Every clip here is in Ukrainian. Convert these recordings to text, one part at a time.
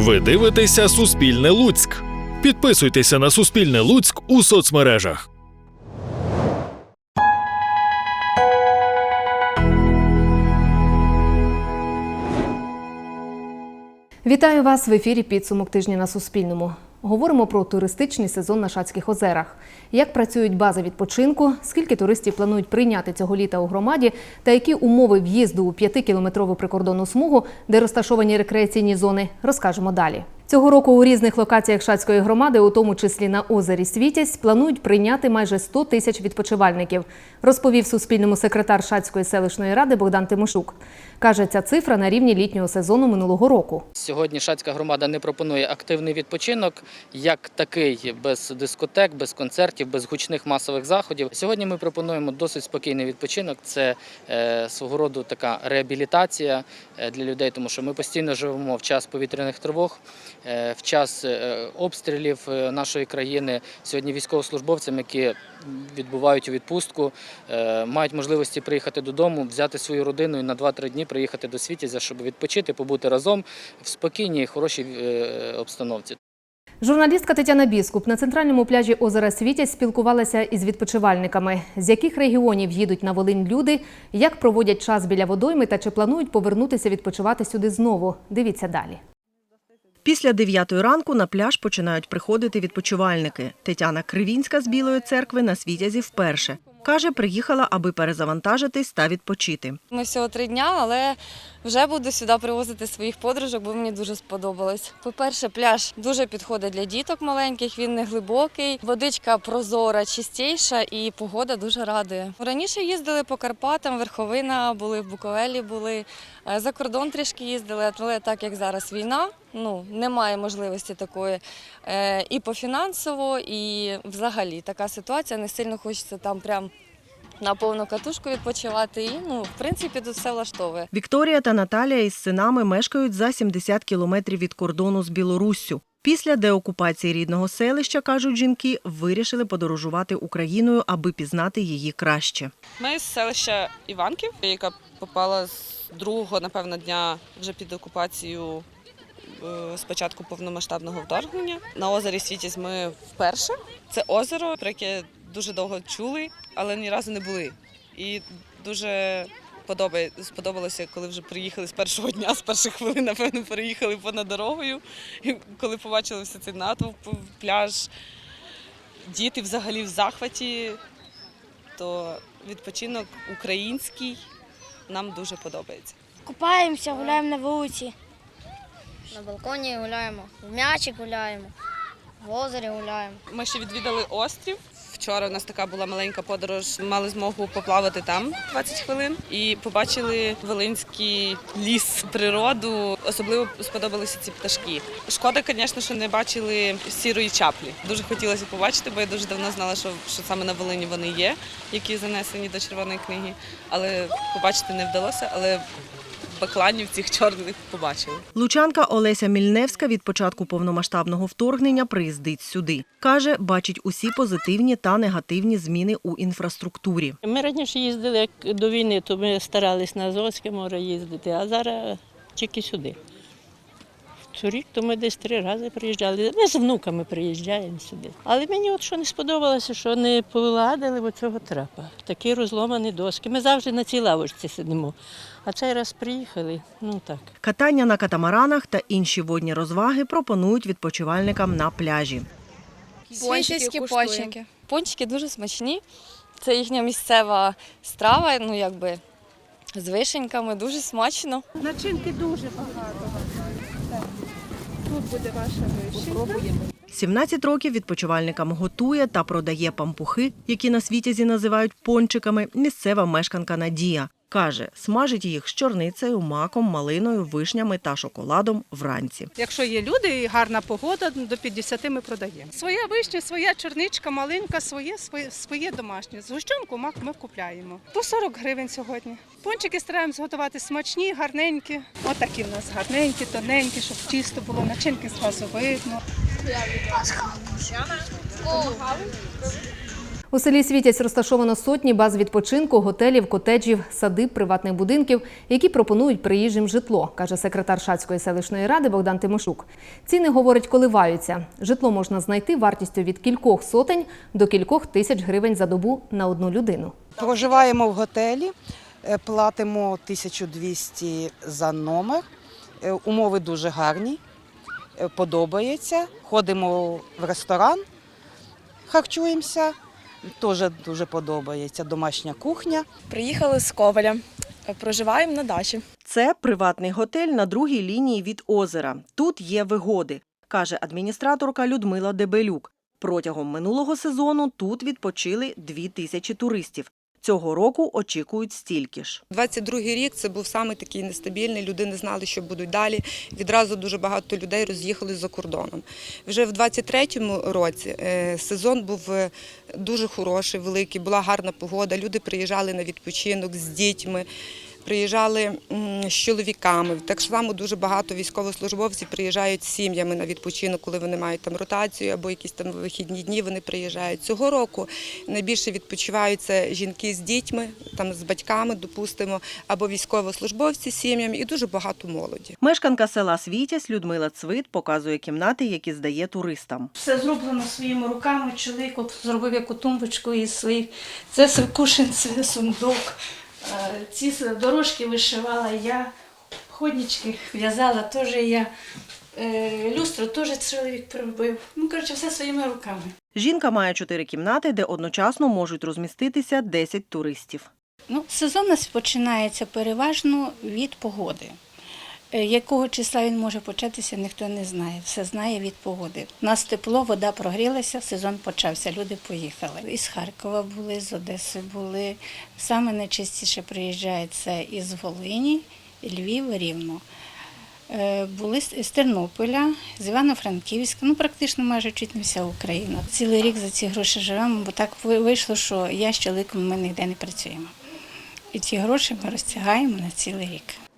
Ви дивитеся Суспільне Луцьк. Підписуйтеся на Суспільне Луцьк у соцмережах. Вітаю вас в ефірі Підсумок тижня на Суспільному. Говоримо про туристичний сезон на Шацьких озерах. Як працюють бази відпочинку, скільки туристів планують прийняти цього літа у громаді, та які умови в'їзду у 5-кілометрову прикордонну смугу, де розташовані рекреаційні зони, розкажемо далі. Цього року у різних локаціях Шацької громади, у тому числі на озері Світязь, планують прийняти майже 100 тисяч відпочивальників, розповів Суспільному секретар Шацької селищної ради Богдан Тимошук. Каже, ця цифра на рівні літнього сезону минулого року. Сьогодні шацька громада не пропонує активний відпочинок, як такий, без дискотек, без концертів, без гучних масових заходів. Сьогодні ми пропонуємо досить спокійний відпочинок. Це е, свого роду така реабілітація е, для людей, тому що ми постійно живемо в час повітряних тривог, в час е, обстрілів е, нашої країни. Сьогодні військовослужбовцям, які відбувають у відпустку, е, мають можливості приїхати додому, взяти свою родину і на 2-3 дні приїхати до Світязя, щоб відпочити, побути разом в спокійній, хорошій е, обстановці. Журналістка Тетяна Біскуп на центральному пляжі озера Світязь спілкувалася із відпочивальниками, з яких регіонів їдуть на Волинь люди, як проводять час біля водойми та чи планують повернутися відпочивати сюди знову. Дивіться далі. Після дев'ятої ранку на пляж починають приходити відпочивальники. Тетяна Кривінська з Білої церкви на світязі вперше. Каже, приїхала, аби перезавантажитись та відпочити. Ми всього три дня, але вже буду сюди привозити своїх подружок, бо мені дуже сподобалось. По-перше, пляж дуже підходить для діток маленьких, він не глибокий, водичка прозора, чистіша і погода дуже радує. Раніше їздили по Карпатам, Верховина були, в Буковелі були, е, за кордон трішки їздили, але так як зараз війна, ну немає можливості такої е, і по фінансово, і взагалі така ситуація. Не сильно хочеться там прям на повну катушку відпочивати. І ну, в принципі, тут все влаштовує. Вікторія та Наталія із синами мешкають за 70 кілометрів від кордону з Білоруссю. Після деокупації рідного селища, кажуть жінки, вирішили подорожувати Україною, аби пізнати її краще. Ми з селища Іванків, яка попала з другого, напевно, дня вже під окупацію е, з початку повномасштабного вторгнення. На озері Світязь ми вперше. Це озеро, про яке дуже довго чули, але ні разу не були. І дуже сподобалося, коли вже приїхали з першого дня, з перших хвилин, напевно, переїхали понад дорогою. І коли побачили все цей натовп, пляж, діти взагалі в захваті то відпочинок український нам дуже подобається. Купаємося, гуляємо на вулиці. На балконі гуляємо, в м'ячик гуляємо, в озері гуляємо. Ми ще відвідали острів. Вчора у нас така була маленька подорож. Мали змогу поплавати там 20 хвилин і побачили Волинський ліс, природу. Особливо сподобалися ці пташки. Шкода, звісно, що не бачили сірої чаплі. Дуже хотілося побачити, бо я дуже давно знала, що, що саме на Волині вони є, які занесені до червоної книги. Але побачити не вдалося. Але бакланів цих чорних побачили. Лучанка Олеся Мільневська від початку повномасштабного вторгнення приїздить сюди. Каже, бачить усі позитивні та негативні зміни у інфраструктурі. Ми раніше їздили як до війни, то ми старались на Азовське море їздити, а зараз тільки сюди. Цурік то ми десь три рази приїжджали. Ми з внуками приїжджаємо сюди. Але мені от що не сподобалося, що не поладили оцього трапа. Такі розломані доски. Ми завжди на цій лавочці сидимо. А цей раз приїхали, ну так. Катання на катамаранах та інші водні розваги пропонують відпочивальникам на пляжі. Світівські пончики. Пончики дуже смачні. Це їхня місцева страва, ну якби з вишеньками, дуже смачно. Начинки дуже багато. Тут буде ваша вишенька. 17 років відпочивальникам готує та продає пампухи, які на світязі називають пончиками, місцева мешканка Надія. Каже, смажить їх з чорницею, маком, малиною, вишнями та шоколадом вранці. Якщо є люди і гарна погода, до 50 ми продаємо. Своя вишня, своя чорничка, малинка, своє, своє, своє домашнє. Згущенку мак ми купляємо. По 40 гривень сьогодні. Пончики стараємося готувати смачні, гарненькі. Отакі в нас гарненькі, тоненькі, щоб тісто було, начинки зразу видно. У селі Світязь розташовано сотні баз відпочинку, готелів, котеджів, садиб, приватних будинків, які пропонують приїжджим житло, каже секретар Шацької селищної ради Богдан Тимошук. Ціни, говорить, коливаються. Житло можна знайти вартістю від кількох сотень до кількох тисяч гривень за добу на одну людину. Проживаємо в готелі, е, платимо 1200 за номер. Е, Умови дуже гарні, е, подобається. Ходимо в ресторан, харчуємося. Теж дуже подобається домашня кухня. Приїхали з Коваля. Проживаємо на дачі. Це приватний готель на другій лінії від озера. Тут є вигоди, каже адміністраторка Людмила Дебелюк. Протягом минулого сезону тут відпочили дві тисячі туристів. Цього року очікують стільки ж. 22-й рік це був саме такий нестабільний. Люди не знали, що будуть далі. Відразу дуже багато людей роз'їхали за кордоном. Вже в 23-му році е, сезон був е, дуже хороший, великий, була гарна погода. Люди приїжджали на відпочинок з дітьми. Приїжджали з чоловіками. Так само дуже багато військовослужбовців приїжджають з сім'ями на відпочинок, коли вони мають там ротацію або якісь там вихідні дні. Вони приїжджають цього року. Найбільше відпочивають це жінки з дітьми, там з батьками, допустимо, або військовослужбовці з сім'ями, і дуже багато молоді. Мешканка села Світязь Людмила Цвит показує кімнати, які здає туристам. Все зроблено своїми руками. Чоловік зробив яку тумбочку із своїх. Це кушин, це сундук. Е, Ці дорожки вишивала я, ходнички в'язала теж я. Е, Люстру теж чоловік приробив. Ну, коротше, все своїми руками. Жінка має чотири кімнати, де одночасно можуть розміститися 10 туристів. Ну, сезон у нас починається переважно від погоди. Е, Якого числа він може початися, ніхто не знає. Все знає від погоди. У нас тепло, вода прогрілася, сезон почався. Люди поїхали. Із Харкова були, з Одеси були. Саме найчастіше приїжджають це із Волині, Львів, Рівно. Е, Були з Тернополя, з Івано-Франківська, ну практично майже чуть не вся Україна. Цілий рік за ці гроші живемо, бо так вийшло, що я з чоловіком ми ніде не працюємо. І ці гроші ми розтягаємо на цілий рік.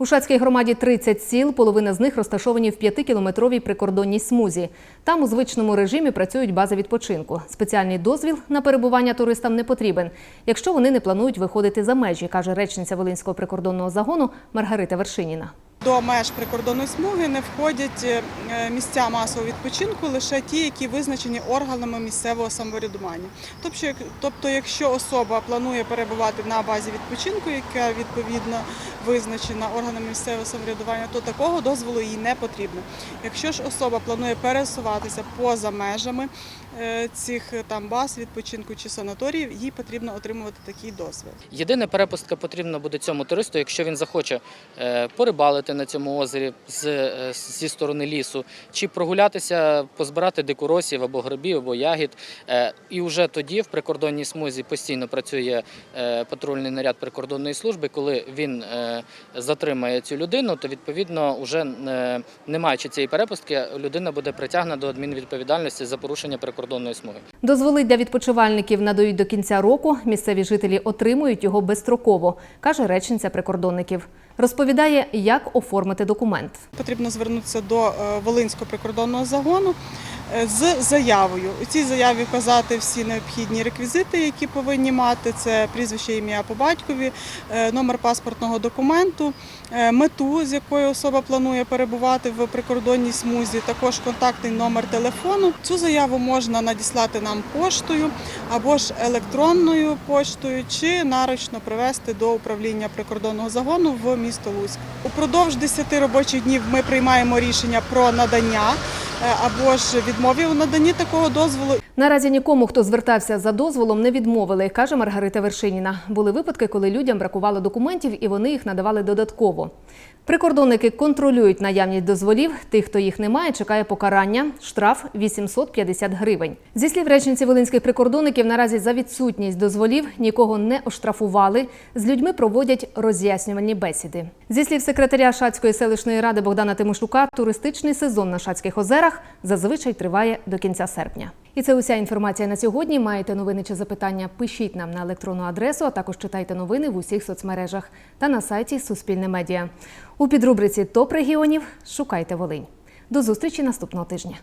У Шацькій громаді 30 сіл, половина з них розташовані в 5-кілометровій прикордонній смузі. Там у звичному режимі працюють бази відпочинку. Спеціальний дозвіл на перебування туристам не потрібен, якщо вони не планують виходити за межі, каже речниця Волинського прикордонного загону Маргарита Вершиніна. До меж прикордонної смуги не входять е, місця масового відпочинку лише ті, які визначені органами місцевого самоврядування. Тобто, тобто, якщо особа планує перебувати на базі відпочинку, яка відповідно визначена органами місцевого самоврядування, то такого дозволу їй не потрібно. Якщо ж особа планує пересуватися поза межами е, цих е, там баз відпочинку чи санаторіїв, їй потрібно отримувати такий дозвіл. Єдина перепустка потрібна буде цьому туристу, якщо він захоче порибалити на цьому озері з, е, зі сторони лісу, чи прогулятися, позбирати дикоросів або грибів, або ягід. Е, І вже тоді в прикордонній смузі постійно працює е, патрульний наряд прикордонної служби. Коли він затримає цю людину, то відповідно вже не маючи цієї перепустки, людина буде притягнена до адмінвідповідальності за порушення прикордонної смуги. Дозволи для відпочивальників надають до кінця року. Місцеві жителі отримують його безстроково, каже речниця прикордонників. Розповідає, як оформити документ. Потрібно звернутися до е, Волинського прикордонного загону з заявою. У цій заяві вказати всі необхідні реквізити, які повинні мати. Це прізвище, ім'я по батькові, е, номер паспортного документу, е, мету, з якою особа планує перебувати в прикордонній смузі, також контактний номер телефону. Цю заяву можна надіслати нам поштою або ж електронною поштою, чи нарочно привезти до управління прикордонного загону в місто Луцьк. Упродовж 10 робочих днів ми приймаємо рішення про надання е, або ж відмові у наданні такого дозволу. Наразі нікому, хто звертався за дозволом, не відмовили, каже Маргарита Вершиніна. Були випадки, коли людям бракувало документів і вони їх надавали додатково. Прикордонники контролюють наявність дозволів. Тих, хто їх не має, чекає покарання. Штраф 850 гривень. Зі слів речниці волинських прикордонників, наразі за відсутність дозволів нікого не оштрафували. З людьми проводять роз'яснювальні бесіди. Зі слів секретаря Шацької селищної ради Богдана Тимошука, туристичний сезон на Шацьких озерах зазвичай триває до кінця серпня. І це уся інформація на сьогодні. Маєте новини чи запитання? Пишіть нам на електронну адресу, а також читайте новини в усіх соцмережах та на сайті Суспільне медіа. У підрубриці Топ регіонів шукайте Волинь. До зустрічі наступного тижня.